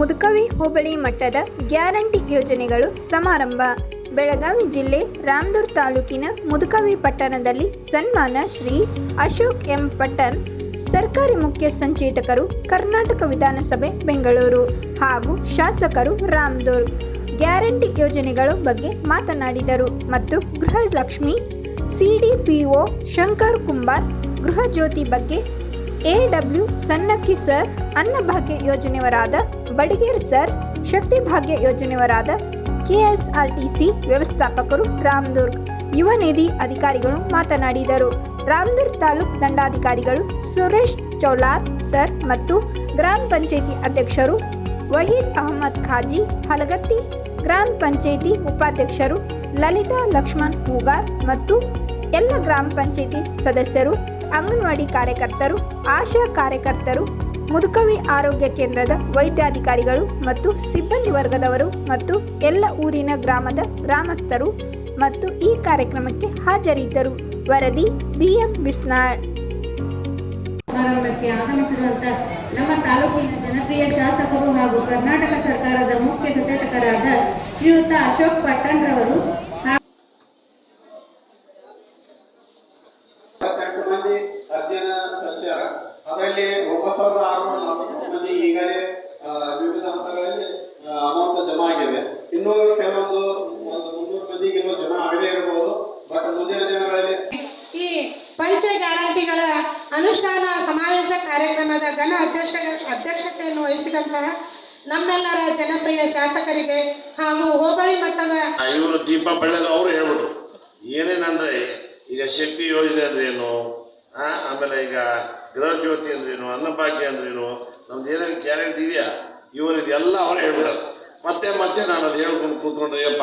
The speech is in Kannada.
ಮುದುಕವಿ ಹೋಬಳಿ ಮಟ್ಟದ ಗ್ಯಾರಂಟಿ ಯೋಜನೆಗಳು ಸಮಾರಂಭ. ಬೆಳಗಾವಿ ಜಿಲ್ಲೆ ರಾಮದುರ್ ತಾಲೂಕಿನ ಮುದುಕವಿ ಪಟ್ಟಣದಲ್ಲಿ ಸನ್ಮಾನ ಶ್ರೀ ಅಶೋಕ್ ಎಂ ಪಟ್ಟಣ್, ಸರ್ಕಾರಿ ಮುಖ್ಯ ಸಂಚೇತಕರು ಕರ್ನಾಟಕ ವಿಧಾನಸಭೆ ಬೆಂಗಳೂರು ಹಾಗೂ ಶಾಸಕರು ರಾಮದುರ್. ಗ್ಯಾರಂಟಿ ಯೋಜನೆಗಳ ಬಗ್ಗೆ ಮಾತನಾಡಿದರು ಮತ್ತು ಗೃಹಲಕ್ಷ್ಮಿ, ಸಿಡಿಪಿಒ ಶಂಕರ್ ಕುಂಬಾರ್, ಗೃಹ ಜ್ಯೋತಿ ಬಗ್ಗೆ ಎಡಬ್ಲ್ಯೂ ಸನ್ನಕ್ಕಿ ಸರ್, ಅನ್ನಭಾಗ್ಯ ಯೋಜನೆಯವರಾದ ಬಡಿಗೇರ್ ಸರ್ ಶಕ್ತಿ ಭಾಗ್ಯ ಯೋಜನೆಯವರಾದ ಕೆಎಸ್ಆರ್ಟಿಸಿ ವ್ಯವಸ್ಥಾಪಕರು ರಾಮದುರ್ಗ್. ಯುವ ನಿಧಿ ಅಧಿಕಾರಿಗಳು ಮಾತನಾಡಿದರು. ರಾಮದುರ್ಗ್ ತಾಲೂಕ್ ದಂಡಾಧಿಕಾರಿಗಳು ಸುರೇಶ್ ಚೌಲಾರ್ ಸರ್ ಮತ್ತು ಗ್ರಾಮ ಪಂಚಾಯಿತಿ ಅಧ್ಯಕ್ಷರು ವಹೀದ್ ಅಹಮದ್ ಖಾಜಿ, ಹಲಗತ್ತಿ ಗ್ರಾಮ ಪಂಚಾಯಿತಿ ಉಪಾಧ್ಯಕ್ಷರು ಲಲಿತಾ ಲಕ್ಷ್ಮಣ್ ಹೂಗಾರ್ ಮತ್ತು ಎಲ್ಲ ಗ್ರಾಮ ಪಂಚಾಯಿತಿ ಸದಸ್ಯರು ಅಂಗನವಾಡಿ ಕಾರ್ಯಕರ್ತರು, ಆಶಾ ಕಾರ್ಯಕರ್ತರು, ಮುದುಕವಿ ಆರೋಗ್ಯ ಕೇಂದ್ರದ ವೈದ್ಯಾಧಿಕಾರಿಗಳು ಮತ್ತು ಸಿಬ್ಬಂದಿ ವರ್ಗದವರು ಮತ್ತು ಎಲ್ಲ ಊರಿನ ಗ್ರಾಮದ ಗ್ರಾಮಸ್ಥರು ಮತ್ತು ಈ ಕಾರ್ಯಕ್ರಮಕ್ಕೆ ಹಾಜರಿದ್ದರು. ವರದಿ ಬಿಎಂ ಬಿಸ್ನಾಳ್. ಆಗಮಿಸಿರುವಂತ ನಮ್ಮ ತಾಲೂಕಿನ ಜನಪ್ರಿಯ ಶಾಸಕರು ಹಾಗೂ ಕರ್ನಾಟಕ ಸರ್ಕಾರದ ಮುಖ್ಯ ಸಚೇತಕರಾದ ಶ್ರೀಯುತ ಅಶೋಕ್ ಪಟ್ಟಣ್ ಅದರಲ್ಲಿ ಒಂಬತ್ತು ಸಾವಿರದ ಆರುನೂರ ನಲವತ್ತು ಮಂದಿ ಈಗಲೇ ವಿವಿಧ ಹಂತಗಳಲ್ಲಿ ಅಮೌಂಟ್ ಜಮಾ ಆಗಿದೆ. ಇನ್ನೂ ಕೆಲವೊಂದು ಒಂದು ಮುನ್ನೂರು ಮಂದಿಗೆ ಜಮಾ ಆಗದೇ ಇರಬಹುದು. ಬಟ್ ಮುಂದಿನ ದಿನಗಳಲ್ಲಿ ಈ ಪಂಚ ಗ್ಯಾರಂಟಿಗಳ ಅನುಷ್ಠಾನ ಸಮಾವೇಶ ಕಾರ್ಯಕ್ರಮದ ಘನ ಅಧ್ಯಕ್ಷ ಅಧ್ಯಕ್ಷತೆಯನ್ನು ವಹಿಸಿದಂತಹ ನಮ್ಮೆಲ್ಲರ ಜನಪ್ರಿಯ ಶಾಸಕರಿಗೆ ಹಾಗೂ ಹೋಬಳಿ ಮಟ್ಟದ ಇವರು ದೀಪ ಬೆಳೆದ ಅವರು ಹೇಳ್ಬಿಟ್ರು. ಏನೇನಂದ್ರೆ ಈಗ ಶಕ್ತಿ ಯೋಜನೆ ಅಂದ್ರೆ ಏನು? ಆಮೇಲೆ ಈಗ ಗೃಹ ಜ್ಯೋತಿ ಅಂದ್ರೇನು, ಅನ್ನಭಾಗ್ಯ ಅಂದ್ರೇನು, ನಮ್ದು ಏನೇನು ಗ್ಯಾರಂಟಿ ಇದೆಯಾ? ಇವರು ಇದೆಲ್ಲ ಅವ್ರು ಹೇಳ್ಬಿಡೋದು. ಮತ್ತೆ ಮತ್ತೆ ನಾನು ಅದು ಹೇಳ್ಕೊಂಡು ಕೂತ್ಕೊಂಡ್ರೆ ಯಪ್ಪ